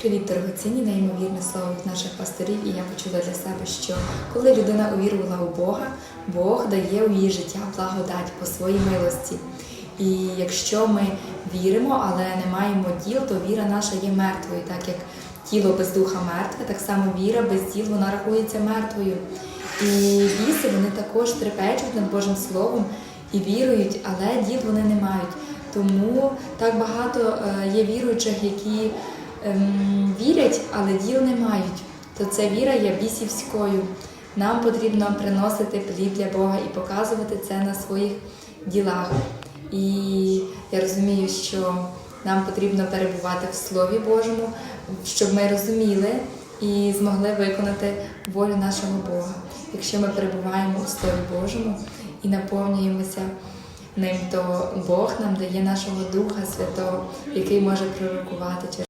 Привіт, дорогоцінні, неймовірне слово від наших пасторів, і я почула для себе, що коли людина увірувала у Бога, Бог дає у її життя благодать по своїй милості. І якщо ми віримо, але не маємо діл, то віра наша є мертвою, так як тіло без духа мертве, так само віра без діл вона рахується мертвою. І біси вони також трепечуть над Божим Словом і вірують, але діл вони не мають. Тому так багато е, є віруючих, які вірять, але діл не мають. То ця віра є бісівською. Нам потрібно приносити плід для Бога і показувати це на своїх ділах. І я розумію, що нам потрібно перебувати в Слові Божому, щоб ми розуміли і змогли виконати волю нашого Бога. Якщо ми перебуваємо у Слові Божому і наповнюємося ним, то Бог нам дає нашого Духа Святого, який може пророкувати через.